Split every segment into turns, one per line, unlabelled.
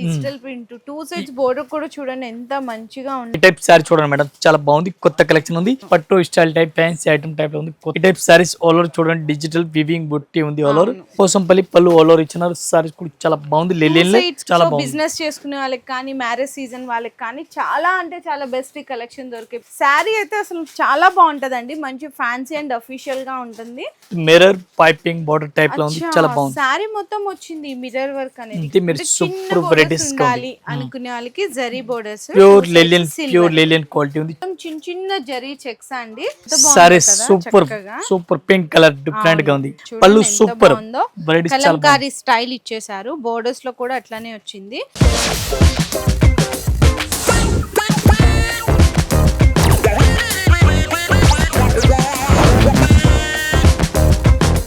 Digital print. Two sides border కూడా చూడండి ఎంత మంచిగా ఉంది.
టైప్ సారీ చూడండి మేడం చాలా బాగుంది. కొత్త కలెక్షన్ ఉంది. పట్టు స్టైల్ టైప్ ఫ్యాన్సీ ఐటమ్ టైప్లో ఉంది ఈ టైప్ సారీస్ ఆల్ ఓవర్ చూడండి. డిజిటల్ వివింగ్ బుట్టి ఉంది ఆల్ ఓవర్ పోసంపల్లి పళ్ళు ఆల్ ఓవర్ ఇచ్చినారు. సారీస్ కూడా చాలా బాగుంది. లెలియన్ చాలా బాగుంది.
బిజినెస్ చేసుకునే వాళ్ళకి కానీ మ్యారేజ్ సీజన్ వాళ్ళకి కానీ చాలా అంటే చాలా బెస్ట్ కలెక్షన్ దొరికే శారీ అయితే అసలు చాలా బాగుంటదండి. మంచి ఫ్యాన్సీ అండ్ అఫీషియల్గా ఉంటుంది.
మిర్రర్ పైపింగ్ బార్డర్ టైప్లో ఉంది. చాలా బాగుంది.
శారీ మొత్తం వచ్చింది మిర్రర్ వర్క్ అనేది.
మీరు
అంటే ఉండాలి అనుకునే వాళ్ళకి zari borders
pure linen pure linen quality ఉంది.
చిన్న చిన్న జరీ చెక్స్ అండి. కదా,
సూపర్. సూపర్ పింక్ కలర్ డిఫరెంట్గా ఉంది. పళ్ళు సూపర్
కలంకారీ స్టైల్ ఇచ్చేసారు బోర్డర్స్లో కూడా అట్లానే వచ్చింది.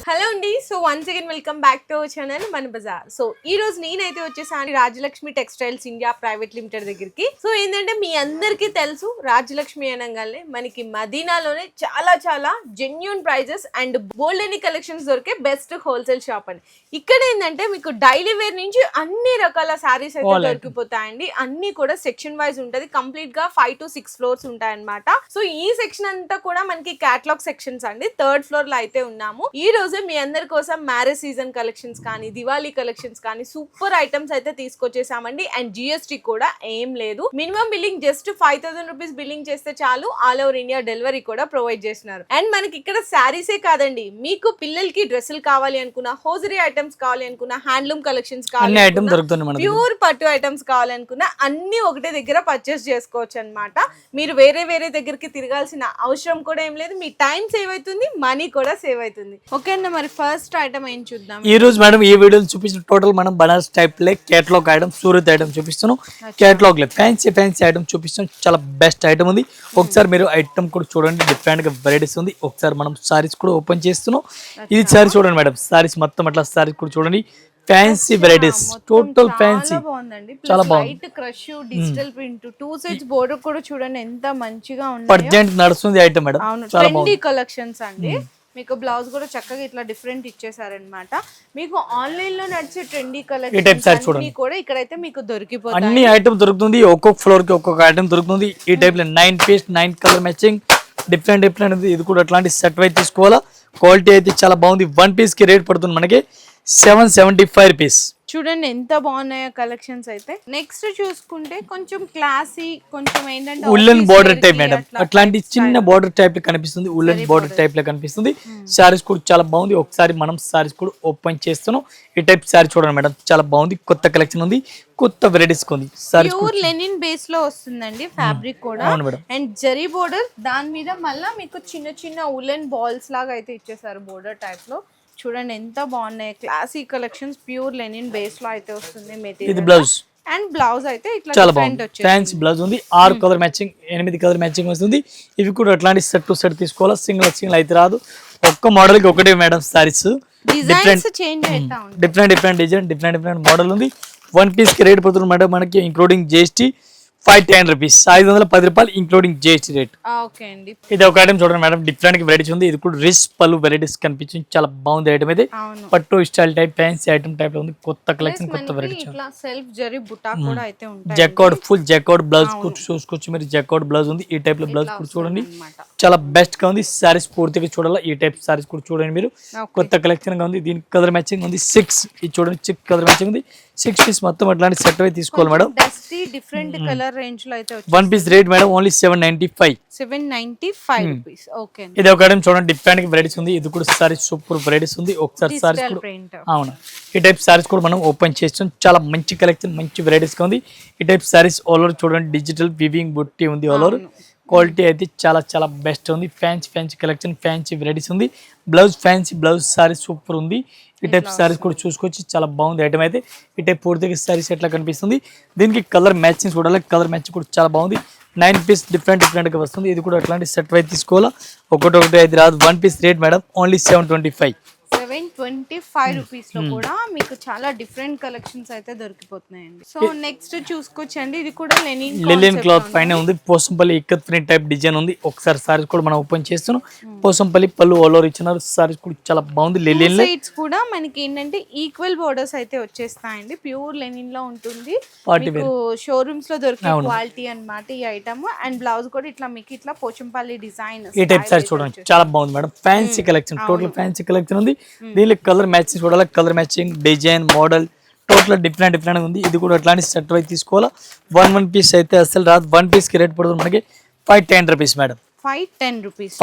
హలో అండి. So once again welcome back to channel Mana Bazaar so ఈ రోజు నేనైతే వచ్చేసాను Rajalakshmi textiles India private limited దగ్గరికి. సో ఏంటంటే మీ అందరికీ తెలుసు రాజలక్ష్మి అనగానే మనకి మదీనాలోనే చాలా చాలా జెన్యున్ ప్రైజెస్ అండ్ బోల్డ్ అని కలెక్షన్స్ దొరికే బెస్ట్ హోల్సేల్ షాప్ అండి ఇక్కడ ఏంటంటే మీకు డైలీ వేర్ నుంచి అన్ని రకాల శారీస్ అయితే దొరికిపోతాయండి. అన్ని కూడా సెక్షన్ వైజ్ ఉంటది. కంప్లీట్గా ఫైవ్ టు సిక్స్ ఫ్లోర్స్ ఉంటాయన్నమాట. సో ఈ సెక్షన్ అంతా కూడా మనకి క్యాటలాగ్ సెక్షన్స్ అండి. థర్డ్ ఫ్లోర్లో అయితే ఉన్నాము. ఈ రోజు మీ అందరి కోసం మ్యారేజ్ సీజన్ కలెక్షన్స్ కానీ దివాళీ కలెక్షన్స్ కానీ సూపర్ ఐటమ్స్ అయితే తీసుకొచ్చేసామండి. అండ్ జిఎస్టీ కూడా ఏం లేదు. Minimum billing just five thousand rupees billing చేస్తే చాలు. ఆల్ ఓవర్ ఇండియా డెలివరీ కూడా ప్రొవైడ్ చేస్తున్నారు. అండ్ మనకి ఇక్కడ శారీసే కాదండి. మీకు పిల్లలకి డ్రెస్సులు కావాలి అనుకున్న హోజరీ ఐటమ్స్ కావాలి అనుకున్న హ్యాండ్లూమ్ కలెక్షన్స్ కావాలి. ప్యూర్ పట్టు ఐటమ్స్ కావాలనుకున్నా అన్ని ఒకటే దగ్గర పర్చేస్ చేసుకోవచ్చు అన్నమాట. మీరు వేరే వేరే దగ్గరికి తిరగాల్సిన అవసరం కూడా ఏం లేదు. మీ టైం సేవ్ అవుతుంది మనీ కూడా సేవ్ అవుతుంది. ఓకే అన్న మరి ఫస్ట్ ఐటమ్ ఏం చూద్దాం.
ఈ రోజు మేడం ఈ వీడియోలో చూపించిన టోటల్ మనం బనారస్ టైప్ లే కేటలాగ్ ఐటమ్ సూరత్ ఐటమ్ చూపిస్తున్నాం. కేటలాగ్ లే ఫ్యాన్సీ ఫ్యాన్సీ ఐటమ్ చూపిస్తున్నాం. చాలా బెస్ట్ ఐటమ్ ఉంది. ఒకసారి మీరు ఐటమ్ కూడా చూడండి డిఫరెంట్గా వెరైటీస్ ఉంది. ఒకసారి మనం సారీస్ కూడా ఓపెన్ చేస్తున్నాం. ఇది సారీ చూడండి మేడం. సారీస్ మొత్తం అట్లా సారీస్ కూడా చూడండి. ఫ్యాన్సీ వెరైటీస్ టోటల్ ఫ్యాన్సీ చాలా బాగుంది.
Crush digital print two sides border కూడా చూడండి ఎంత మంచిగా ఉంది
పర్జెంట్ నడుస్తుంది ఐటమ్ మేడం. చాలా బాగుంది.
కలెక్షన్స్ అండి. మీకు బ్లౌజ్ కూడా చక్కగా ఇట్లా డిఫరెంట్ ఇచ్చేసారనమాట మీకు ఆన్లైన్లో నడిచే ట్రెండీ
చూడండి.
కూడా ఇక్కడైతే మీకు దొరికిపోతాయి.
అన్ని ఐటమ్ దొరుకుతుంది ఒక్కొక్క ఫ్లోర్కి ఒక్కొక్క ఐటమ్ దొరుకుతుంది. ఈ టైప్లో nine piece nine colour matching different different ఇది కూడా అట్లాంటి సెట్ వైజ్ తీసుకోవాలా. క్వాలిటీ అయితే చాలా బాగుంది. వన్ పీస్కి రేట్ పడుతుంది మనకి సెవెన్ సెవెంటీ ఫైవ్ రూపీస్
చూడండి ఎంత బాగున్నాయో కలెక్షన్స్ అయితే. నెక్స్ట్ చూసుకుంటే కొంచెం క్లాసీ కొంచెం ఏంటంటే
ఉల్లెన్ బార్డర్ టైప్ మేడం
అట్లా
అట్లాంటి చిన్న. బార్డర్ టైప్లో కనిపిస్తుంది. ఉల్లెన్ బార్డర్ టైప్లో కనిపిస్తుంది. సారీస్ కూడా చాలా బాగుంది. ఒకసారి మనం సారీస్ కూడా ఓపెన్ చేస్తున్నాం. ఈ టైప్ సారీ చూడండి మేడం చాలా బాగుంది. కొత్త కలెక్షన్ ఉంది. కొత్త వెరైటీస్ ఉంది.
ప్యూర్ లెనిన్ బేస్లో వస్తుందండి ఫ్యాబ్రిక్ కూడా.
అవును మేడం
అండ్ జరీ బోర్డర్ దాని మీద మళ్ళీ మీకు చిన్న చిన్న ఉలెన్ బాల్స్ లాగా అయితే ఇచ్చేసారు బోర్డర్ టైప్లో. చూడండి ఎంత బాగున్నాయి. క్లాసీ కలెక్షన్స్ ప్యూర్ లెనిన్ బేస్లో అయితే వస్తుంది
ఇది
మెటీరియల్
బ్లౌజ్
అండ్ బ్లౌజ్ అయితే ఇట్లా
చాలా
డిఫరెంట్
బాగుంది. ఫ్యాన్సీ బ్లౌజ్ ఉంది. ఆరు కలర్ మ్యాచింగ్ ఎనిమిది కలర్ మ్యాచింగ్ వస్తుంది. ఇవి కూడా అట్లాంటి సెట్ టు సెట్ తీసుకోవాలా. సింగిల్ సింగిల్ అయితే రాదు. ఒక్క మోడల్కి ఒకటే మేడం సారీస్
ఉంటాయి.
Different different design different different model ఉంది. వన్ పీస్కి రేట్ పడుతుంది మేడం మనకి including GST five ten rupees. ఐదు వందల పది రూపాయలు ఇంక్లూడింగ్ జిఎస్టీ రేట్
ఓకే అండి.
ఇది ఒక ఐటమ్ చూడండి మేడం డిఫరెంట్ వెరైటీస్ ఉంది. ఇది కూడా రిస్ పలు వెరైటీస్ కనిపించింది. చాలా బాగుంది ఐటమ్
అవును.
పట్టు స్టైల్ టైప్ ఫ్యాన్సీ ఐటమ్ టైప్లో ఉంది. కొత్త కలెక్షన్ కొత్త వెరైటీ
సెల్ఫ్ జరీ బుటా కూడా అయితే ఉంటాయి
జెక్అవుట్ ఫుల్ జెక్అవుట్ బ్లౌజ్ కూడా చూసుకోవచ్చు మీరు జెక్అవుట్ బ్లౌజ్ ఉంది. ఈ టైప్లో బ్లౌజ్ కూడా చూడండి. చాలా బెస్ట్గా ఉంది. సారీస్ పూర్తిగా చూడాలి? ఈ టైప్ సారీస్ కూడా చూడండి మీరు. కొత్త కలెక్షన్గా ఉంది. దీని కలర్ మ్యాచింగ్ ఉంది. సిక్స్ ఇది చూడండి. సిక్స్ కలర్ మ్యాచింగ్ ఉంది. సిక్స్ పీస్ మొత్తం అట్లాంటి సెట్ అయి తీసుకోవాలి మేడం
డస్టీ డిఫరెంట్ కలర్ రేంజ్లో అయితే
one piece rate madam only seven ninety five
seven ninety five rupees okay
ఇది ఒక ఐటమ్ చూడండి డిఫరెంట్ వెరైటీస్ ఉంది. ఇది కూడా సారీస్ సూపర్ వెరైటీస్ ఉంది. ఒకసారి సారీస్ కూడా అవును. ఈ టైప్ సారీస్ కూడా మనం ఓపెన్ చేస్తాం చాలా మంచి కలెక్షన్ మంచి వెరైటీస్ ఉంది. ఈ టైప్ సారీస్ ఆల్ ఓవర్ చూడండి డిజిటల్ వివింగ్ బుట్టి ఉంది ఆల్ ఓవర్ క్వాలిటీ అయితే చాలా చాలా బెస్ట్ ఉంది. Fancy fancy collection fancy varieties ఉంది. Blouse fancy blouse saris super ఉంది. ఈ టైప్ సారీస్ కూడా చూసుకోవచ్చు. చాలా బాగుంది ఐటమ్ అయితే. ఈ టైప్ పూర్తిగా సారీస్ ఎట్లా కనిపిస్తుంది. దీనికి కలర్ మ్యాచింగ్ చూడాలి కలర్ మ్యాచ్ కూడా చాలా బాగుంది. నైన్ పీస్ డిఫరెంట్ డిఫరెంట్గా వస్తుంది. ఇది కూడా అట్లాంటి సెట్ వైజ్ తీసుకోవాలా. ఒకటి ఒకటి అయితే రాదు. One piece rate madam only seven twenty five
seven twenty five rupees
Hmm.
లో కూడా మీకు చాలా డిఫరెంట్ కలెక్షన్స్ అయితే దొరికిపోతున్నాయండి. సో నెక్స్ట్ చూసుకోవచ్చండి ఇది కూడా లెనిన్
లిలియన్ క్లాత్ పైన ఉంది. Pochampally ikat print type design ఉంది. ఒకసారి సారీస్ కూడా మనం ఓపెన్ చేస్తున్నాం. పోసంపల్లి పళ్ళు ఓవర్ ఇచ్చినారు. సారీస్ కూడా చాలా బాగుంది. లిలియన్
సైడ్స్ కూడా మనకి ఏంటంటే ఈక్వల్ బోర్డర్స్ అయితే వచ్చేస్తాయండి. ప్యూర్ లెనిన్లో ఉంటుంది. మీకు షోరూమ్స్లో దొరికే. క్వాలిటీ అన్నమాట ఈ ఐటమ్ అండ్ బ్లౌజ్ కూడా ఇట్లా మీకు ఇట్లా పోచంపల్లి డిజైన్
ఈ టైప్ సారీ చూడండి. చాలా బాగుంది madam. Fancy collection total fancy collection ఉంది. దీనిలో కలర్ మ్యాచింగ్ చూడాలి? Colour matching design model total different different ఉంది. ఇది కూడా అట్లాంటి సెట్ వైజ్ తీసుకోవాలా? వన్ వన్ పీస్ అయితే అసలు రాదు. వన్ పీస్కి రేట్ పడుతుంది మనకి five ten rupees madam
five ten rupees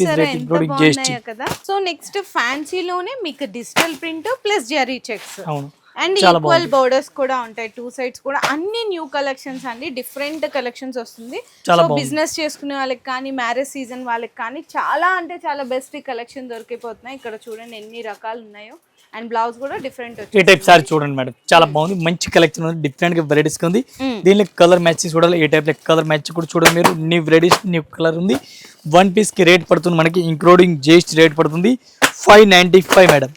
piece rate including GST.
కదా? సో నెక్స్ట్ ఫ్యాన్సీలోనే మీకు digital print plus zari checks
అవును.
అండ్ ఈక్వల్ బోర్డర్స్ కూడా ఉంటాయి. టూ సైడ్స్ కూడా అన్ని న్యూ కలెక్షన్స్ అండి. డిఫరెంట్ కలెక్షన్స్ వస్తుంది. సో. బిజినెస్ చేసుకునే వాళ్ళకి కానీ మ్యారేజ్ సీజన్ వాళ్ళకి కానీ చాలా అంటే చాలా బెస్ట్ కలెక్షన్ దొరికిపోతున్నాయి. ఇక్కడ చూడండి ఎన్ని రకాలు ఉన్నాయో. అండ్ బ్లౌజ్ కూడా డిఫరెంట్
ఈ టైప్ సారీ చూడండి మేడం. చాలా బాగుంది. మంచి కలెక్షన్ ఉంది. డిఫరెంట్గా వెరైటీస్ ఉంది. దీనిలో కలర్ మ్యాచింగ్ చూడాలి. ఈ టైప్ కలర్ మ్యాచ్ కూడా చూడండి మీరు. న్యూ వెరైటీస్ న్యూ కలర్ ఉంది. వన్ పీస్కి రేట్ పడుతుంది మనకి. ఇంక్లూడింగ్ జిఎస్టీ రేట్ పడుతుంది. Five ninety five madam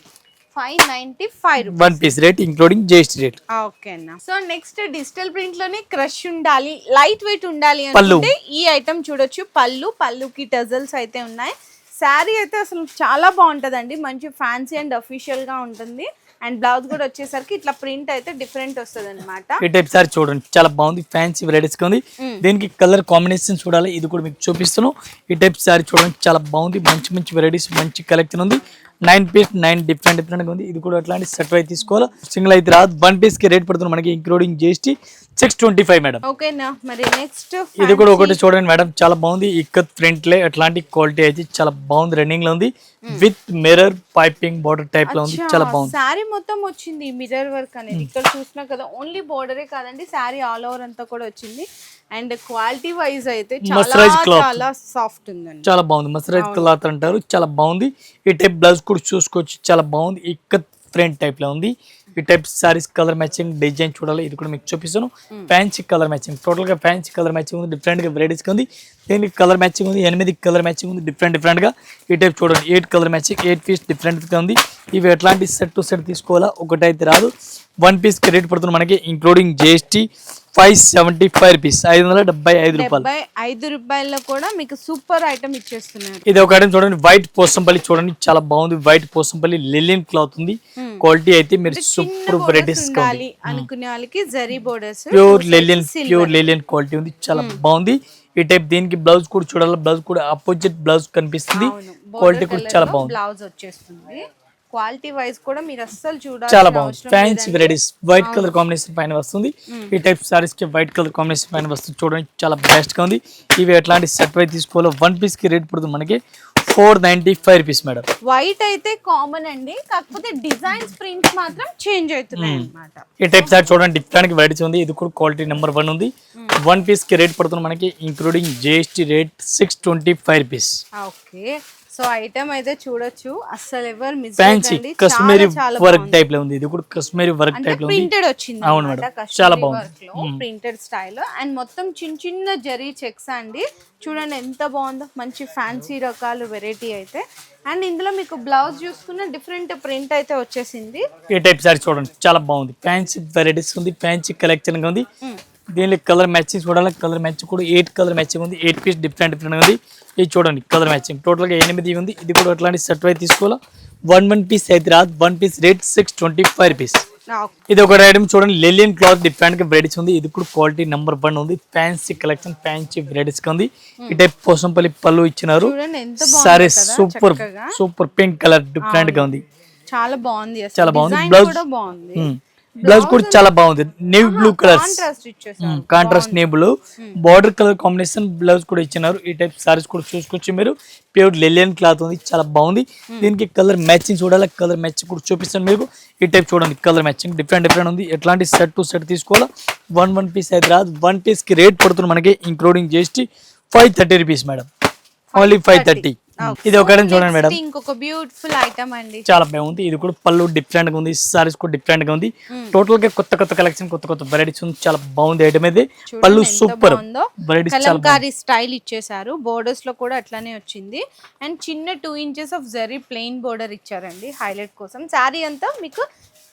five ninety five
one piece rate including GST rate
okay అన్న. సో నెక్స్ట్ డిజిటల్ ప్రింట్లోనే క్రష్ ఉండాలి లైట్ వెయిట్ ఉండాలి. అంటే ఈ ఐటమ్ చూడొచ్చు. పళ్ళు పళ్ళుకి టజల్స్ అయితే ఉన్నాయి. శారీ అయితే అసలు చాలా బాగుంటదండి. మంచి ఫ్యాన్సీ అండ్ అఫీషియల్గా ఉంటుంది. అండ్ బ్లౌజ్ కూడా వచ్చేసరికి ఇట్లా ప్రింట్ అయితే డిఫరెంట్ వస్తుంది అనమాట
ఈ టైప్ సారీ చూడండి చాలా బాగుంది ఫ్యాన్సీ వెరైటీస్ ఉంది. దీనికి కలర్ కాంబినేషన్ చూడాలి ఇది కూడా మీకు చూపిస్తున్నాను. ఈ టైప్ సారీ చూడండి చాలా బాగుంది మంచి మంచి వెరైటీస్ మంచి కలెక్షన్ ఉంది. Nine piece nine different different ఉంది. ఇది కూడా అట్లాంటి సెట్ అయితే తీసుకోవాలి. సింగిల్ అయితే రాదు వన్ పీస్కి రేట్ పడుతుంది మనకి including GST six twenty five madam
ఓకేనా మరి నెక్స్ట్
ఇది కూడా ఒకటి చూడండి మేడం చాలా బాగుంది. ఇక్కత్ ప్రింట్ లే అట్లాంటి క్వాలిటీ అయితే చాలా బాగుంది రన్నింగ్లో ఉంది. విత్ మిర్రర్ పైపింగ్ బార్డర్ టైప్లో ఉంది. చాలా బాగుంది.
శారీ మొత్తం వచ్చింది మిర్రర్ వర్క్ అనేది. ఇక్కడ చూసినా కదా ఓన్లీ బోర్డరే కాదండి శారీ ఆల్ ఓవర్ అంతా కూడా వచ్చింది. అండ్ క్వాలిటీ వైజ్ అయితే చాలా
Mercerized cloth.
చాలా సాఫ్ట్ ఉందండి.
చాలా బాగుంది. మసరైజ్ క్లాత్ అంటారు. చాలా బాగుంది. ఈ టైప్ బ్లౌజ్ కూడా చూసుకోవచ్చు. చాలా బాగుంది. ఇక్కత్ ఫ్రంట్ టైప్లో ఉంది. ఈ type saris colour matching design చూడాలి. ఇది కూడా మీకు చూపిస్తాను. ఫ్యాన్సీ కలర్ మ్యాచింగ్ టోటల్గా ఫ్యాన్సీ కలర్ మ్యాచింగ్ ఉంది. డిఫరెంట్గా వెరైటీస్ ఉంది. దీనికి కలర్ మ్యాచింగ్ ఉంది. ఎనిమిది కలర్ మ్యాచింగ్ ఉంది. డిఫరెంట్ డిఫరెంట్గా ఈ టైప్ చూడండి. Eight colour matching eight piece డిఫరెంట్గా ఉంది. ఇవి ఎట్లాంటి సెట్ టు సెట్ తీసుకోవాలా? ఒకటైతే రాదు. వన్ పీస్కి రేట్ పడుతుంది మనకి including GST five seventy five rupees ఐదు వందల డెబ్బై ఐదు రూపాయలు.
ఐదు రూపాయల్లో కూడా మీకు సూపర్ ఐటమ్ ఇచ్చేస్తున్నారు.
ఇది ఒక ఐటమ్ చూడండి. వైట్ పోసంపల్లి చూడండి. చాలా బాగుంది. వైట్ పోసంపల్లి లిలియన్ క్లాత్ ఉంది. క్వాలిటీ అయితే మీరు సూపర్ వెరైటీస్
ఉండాలి అనుకునే వాళ్ళకి zari borders
pure linen pure linen quality ఉంది. చాలా బాగుంది. ఈ టైప్ దీనికి బ్లౌజ్ కూడా చూడాలి? బ్లౌజ్ కూడా అపోజిట్ బ్లౌజ్ కనిపిస్తుంది. క్వాలిటీ కూడా చాలా బాగుంది.
బ్లౌజ్ వచ్చేస్తుంది. క్వాలిటీ వైజ్ కూడా మీరు అస్సలు చూడాలి
చాలా బాగుంది. Fancy varieties white colour combination పైన వస్తుంది. ఈ టైప్ సారీస్కి వైట్ కలర్ కాంబినేషన్ పైన వస్తుంది. చూడండి చాలా బెస్ట్గా ఉంది. ఇవి ఎట్లాంటి సెట్ వై తీసుకోవాలి? వన్ పీస్కి రేట్ పడుతుంది మనకి. Four ninety five rupees madam.
White అయితే కామన్ అండి. కాకపోతే డిజైన్స్ ప్రింట్స్ మాత్రం చేంజ్ అవుతున్నాయి అన్నమాట.
ఈ టైప్ సార్ చూడండి డిఫరెంట్ వెరైటీస్ ఉంది. ఇది కూడా క్వాలిటీ నెంబర్ వన్ ఉంది. వన్ పీస్కి రేట్ పడుతుంది మనకి including GST rate six twenty five rupees
okay so item అయితే చూడొచ్చు. అస్సలు ఎవరు మిస్
ఫ్యాన్సీ కశ్మీరీ వర్క్ టైప్లో ఉంది. ఇది కూడా కశ్మీరీ వర్క్ టైప్లో
ప్రింటెడ్ వచ్చింది
అవును మేడం. చాలా బాగుంది.
ప్రింటెడ్ స్టైల్ అండ్ మొత్తం చిన్న చిన్న జరీ చెక్స్ అండి. చూడండి ఎంత బాగుందో. మంచి ఫ్యాన్సీ రకాలు వెరైటీ అయితే. అండ్ ఇందులో మీకు బ్లౌజ్ చూసుకున్న డిఫరెంట్ ప్రింట్ అయితే వచ్చేసింది.
ఈ టైప్ సారీ చూడండి. చాలా బాగుంది. ఫ్యాన్సీ వెరైటీస్ ఉంది. ఫ్యాన్సీ కలెక్షన్ ఉంది. దీనిలో కలర్ మ్యాచింగ్ చూడాలి? కలర్ మ్యాచింగ్ కూడా ఎయిట్ కలర్ మ్యాచింగ్ ఉంది. ఎయిట్ పీస్ డిఫరెంట్ డిఫరెంట్ ఉంది. ఇది చూడండి కలర్ మ్యాచింగ్ టోటల్గా ఎనిమిది ఉంది. ఇది కూడా అట్లాంటి సెట్ అయితే తీసుకోవాలా? వన్ వన్ పీస్ అయితే రాదు. One piece rate six twenty five rupees ఇది ఒక ఐటమ్ చూడండి. లెలియన్ క్లాత్ డిఫరెంట్గా వెరైటీస్ ఉంది. ఇది కూడా క్వాలిటీ నెంబర్ వన్ ఉంది. ఫ్యాన్సీ కలెక్షన్ ఫ్యాన్సీ వెరైటీస్ ఉంది. ఈ టైప్ పోసంపల్లి పళ్ళు ఇచ్చినారు. సరే సూపర్. సూపర్ పింక్ కలర్ డిఫరెంట్గా ఉంది.
చాలా బాగుంది.
చాలా బాగుంది.
బాగుంది.
బ్లౌజ్ కూడా చాలా బాగుంది. Navy blue colours
contrast
contrast నేబుల్ border colour combination blouse కూడా ఇచ్చినారు. ఈ టైప్ సారీస్ కూడా చూసుకోవచ్చు మీరు. ప్యూర్ లెలియన్ క్లాత్ ఉంది. చాలా బాగుంది. దీనికి కలర్ మ్యాచింగ్ చూడాలి? కలర్ మ్యాచింగ్ కూడా చూపిస్తాను మీకు. ఈ టైప్ చూడండి. కలర్ మ్యాచింగ్ డిఫరెంట్ డిఫరెంట్ ఉంది. ఎట్లాంటి సెట్ టు సెట్ తీసుకోవాలా? వన్ వన్ పీస్ అయితే రాదు. వన్ పీస్కి రేట్ పడుతుంది మనకి including GST five thirty rupees madam only five thirty ఇది ఒక item చూడండి మేడం.
ఇంకొక బ్యూటిఫుల్ ఐటమ్ అండి.
చాలా బాగుంది. ఇది కూడా పళ్ళు డిఫరెంట్గా ఉంది సారీస్ కూడా డిఫరెంట్గా ఉంది. టోటల్గా కొత్త కొత్త కలెక్షన్ కొత్త కొత్త వెరైటీస్ ఉంది. చాలా బాగుంది ఐటమ్ ఇది. పళ్ళు సూపర్. వెరైటీస్
కలంకారీ స్టైల్ ఇచ్చేసారు బోర్డర్స్లో కూడా అట్లానే వచ్చింది. అండ్ చిన్న two inches of zari plain border ఇచ్చారండి. హైలైట్ కోసం. శారీ అంతా మీకు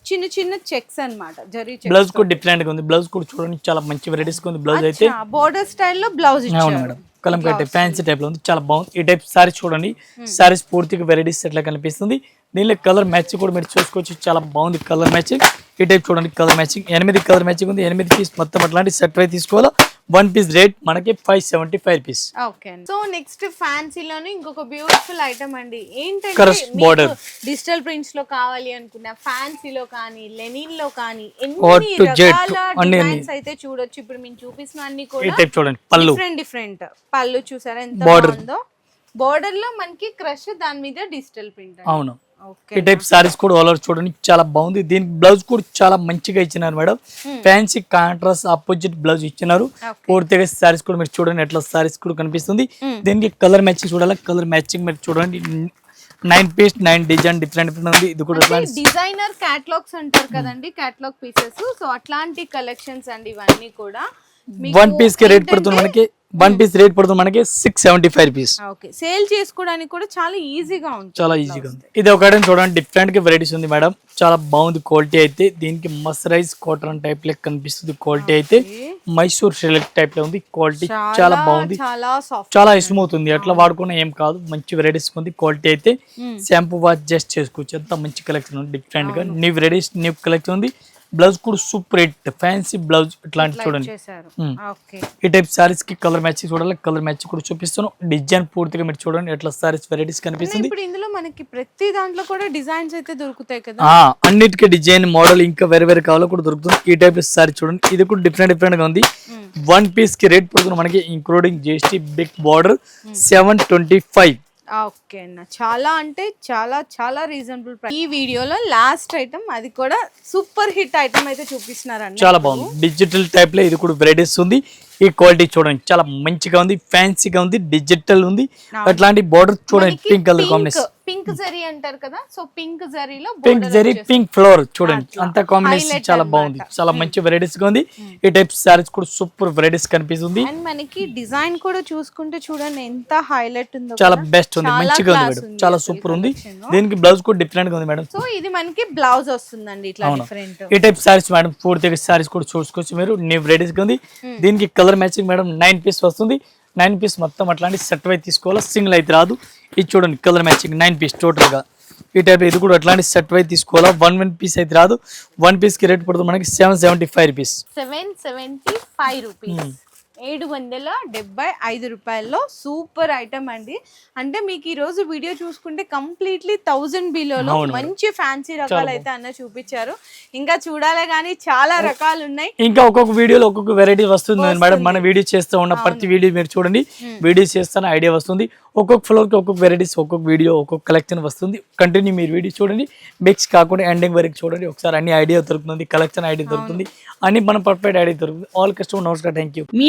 చిన్న చిన్న చెక్స్ అన్నమాట జరీ
బ్లౌజ్ కూడా డిఫరెంట్గా ఉంది. బ్లౌజ్ కూడా చూడండి చాలా మంచి వెరైటీస్ ఉంది బ్లౌజ్ అయితే.
బోర్డర్ స్టైల్లో బ్లౌజ్
అవును మేడం. కలంకారీ ఫ్యాన్సీ టైప్లో ఉంది. చాలా బాగుంది ఈ టైప్ సారీస్ చూడండి. సారీస్ పూర్తిగా వెరైటీస్ ఎట్లా కనిపిస్తుంది. దీనిలో కలర్ మ్యాచ్ కూడా మీరు చూసుకోవచ్చు. చాలా బాగుంది కలర్ మ్యాచింగ్ ఈ టైప్ చూడండి కలర్ మ్యాచింగ్ ఎనిమిది కలర్ మ్యాచింగ్ ఉంది. ఎనిమిది పీస్ మొత్తం అట్లాంటి సెట్ అయి తీసుకోవాలా? వన్ పీస్ రేట్ మనకి five seventy five rupees
okay so next ఫ్యాన్సీలోనే ఇంకొక బ్యూటిఫుల్ ఐటమ్ అండి. ఏంటంటే
border.
డిజిటల్ ప్రింట్స్లో కావాలి అనుకున్న ఫ్యాన్సీలో కానీ లెనిన్లో కానీ ఎన్ని రకాల డిజైన్స్ అయితే చూడొచ్చు. ఇప్పుడు మేము చూపిస్తున్న అన్ని కూడా
చూడండి. పళ్ళు.
డిఫరెంట్ డిఫరెంట్ పళ్ళు చూసారా? ఎంత. బాగుందో. బోర్డర్లో మనకి క్రష్ దాని మీద డిజిటల్ ప్రింట్
అవును. ఈ టైప్ సారీస్ కూడా ఓవర్ చూడండి చాలా బాగుంది. దీనికి బ్లౌజ్ కూడా చాలా మంచిగా ఇచ్చినారు madam. Fancy contrast opposite blouse ఇచ్చినారు. పూర్తిగా సారీస్ కూడా మీరు చూడండి ఎట్లా సారీస్ కూడా కనిపిస్తుంది. దీనికి కలర్ మ్యాచింగ్ చూడాలి? కలర్ మ్యాచింగ్ మీరు చూడండి. Nine piece nine design different different ఉంది. ఇది కూడా
డిజైనర్ క్యాటలాగ్స్ అంటారు కదండి క్యాటలాగ్ పీసెస్ సో అట్లాంటి కలెక్షన్స్ అండి ఇవన్నీ కూడా.
వన్ పీస్కి రేట్ పడుతుంది మనకి వన్ పీస్ రేట్ పడుతుంది మనకి six seventy five rupees
okay. Sale చేసుకోవడానికి కూడా చాలా ఈజీగా ఉంటుంది
చాలా ఈజీగా ఉంది. ఇది ఒక ఐటమ్ చూడండి. డిఫరెంట్గా వెరైటీస్ ఉంది మేడం. చాలా బాగుంది క్వాలిటీ అయితే. దీనికి మస్టరైజ్ కాటన్ టైప్ లెక్క కనిపిస్తుంది క్వాలిటీ అయితే. మైసూర్ సిల్క్ టైప్లో ఉంది. క్వాలిటీ చాలా బాగుంది.
చాలా
స్మూత్ ఉంది. ఎట్లా వాడుకున్నా ఏం కాదు. మంచి వెరైటీస్ ఉంది. క్వాలిటీ అయితే. షాంపూ వాష్ జస్ట్ చేసుకోవచ్చు. ఎంత మంచి కలెక్షన్ ఉంది. డిఫరెంట్గా న్యూ వెరైటీస్ న్యూ కలెక్షన్ ఉంది. బ్లౌజ్ కూడా సూపర్ హిట్ ఫ్యాన్సీ బ్లౌజ్ ఇట్లాంటి చూడండి. ఈ టైప్ సారీస్కి కలర్ మ్యాచ్ చూడాలి కలర్ మ్యాచ్ కూడా చూపిస్తాను. డిజైన్ పూర్తిగా మీరు చూడండి ఎట్లా సారీస్ వెరైటీస్ కనిపిస్తుంది.
ఇప్పుడు ఇందులో మనకి ప్రతి దాంట్లో కూడా డిజైన్స్ అయితే దొరుకుతాయి కదా?
అన్నిటికీ డిజైన్ మోడల్ ఇంకా వేరే వేరే కావాలో కూడా దొరుకుతుంది. ఈ టైప్ సారీ చూడండి ఇది కూడా డిఫరెంట్ డిఫరెంట్గా ఉంది. వన్ పీస్కి రేట్ పడుతుంది మనకి including GST big border seven twenty five
okay అన్న. చాలా అంటే చాలా చాలా రీజనబుల్ ఈ వీడియోలో లాస్ట్ ఐటమ్ అది కూడా సూపర్ హిట్ ఐటమ్ అయితే చూపిస్తున్నారండి
చాలా బాగుంది. డిజిటల్ టైప్లో ఇది కూడా వెరైటీస్ ఉంది ఈ క్వాలిటీ చూడండి. చాలా మంచిగా ఉంది ఫ్యాన్సీగా ఉంది డిజిటల్ ఉంది. అట్లాంటి బార్డర్ చూడండి pink colour combination
pink zari అంటారు కదా సో పింక్ జరీలో
పింక్ జరీ పింక్ ఫ్లోర్ చూడండి. అంత కాంబినేషన్ చాలా. బాగుంది. చాలా మంచి వెరైటీస్గా ఉంది. ఈ టైప్ సారీస్ కూడా సూపర్ వెరైటీస్ కనిపిస్తుంది.
అండ్ మనకి డిజైన్ కూడా చూసుకుంటే చూడండి ఎంత హైలైట్ ఉందో
చాలా. బెస్ట్ ఉంది. మంచిగా ఉంది మేడం. చాలా సూపర్ ఉంది. దీనికి బ్లౌజ్ కూడా డిఫరెంట్గా ఉంది మేడం.
సో ఇది మనకి బ్లౌజ్ వస్తుందండి ఇట్లా. డిఫరెంట్
ఈ టైప్ సారీస్ మేడం పూర్తిగా సారీస్ కూడా చూసుకోవచ్చు మీరు. న్యూ వెరైటీస్గా ఉంది. దీనికి colour matching madam nine piece వస్తుంది. నైన్ పీస్ మొత్తం అట్లాంటి సెట్ అయితే తీసుకోవాలి? సింగిల్ అయితే రాదు. ఇది చూడండి కలర్ మ్యాచింగ్ నైన్ పీస్ టోటల్గా ఈ టైప్ ఇది కూడా అట్లాంటి సెట్ అయితే తీసుకోవాలా? వన్ వన్ పీస్ అయితే రాదు. వన్ పీస్కి రేట్ పడుతుంది మనకి seven seventy five rupees.
Seven seventy five rupees. ఏడు వందల డెబ్బై ఐదు రూపాయల్లో సూపర్ ఐటమ్ అండి. అంటే మీకు ఈ రోజు వీడియో చూసుకుంటే కంప్లీట్లీ థౌజండ్ బిలోలో. మంచి ఫ్యాన్సీ రకాలు అయితే అన్న చూపించారు. ఇంకా చూడాలే కానీ చాలా రకాలు ఉన్నాయి.
ఇంకా ఒక్కొక్క వీడియోలో ఒక్కొక్క వెరైటీ వస్తుంది మేడం. మన వీడియో చేస్తూ ఉన్న ప్రతి వీడియో మీరు చూడండి. వీడియో చేస్తాను ఐడియా వస్తుంది. ఒక్కొక్క ఫ్లోర్కి ఒక్కొక్క వెరైటీస్ ఒక్కొక్క వీడియో ఒక్కొక్క కలెక్షన్ వస్తుంది. కంటిన్యూ మీరు వీడియో చూడండి. మిక్స్ కాకుండా ఎండింగ్ వరకు చూడండి. ఒకసారి అన్ని ఐడియా దొరుకుతుంది కలెక్షన్ ఐడియా దొరుకుతుంది. అన్ని మన పర్ఫెక్ట్ ఐడియా దొరుకుతుంది. ఆల్ కస్టమర్ నమస్కారం. Thank you
me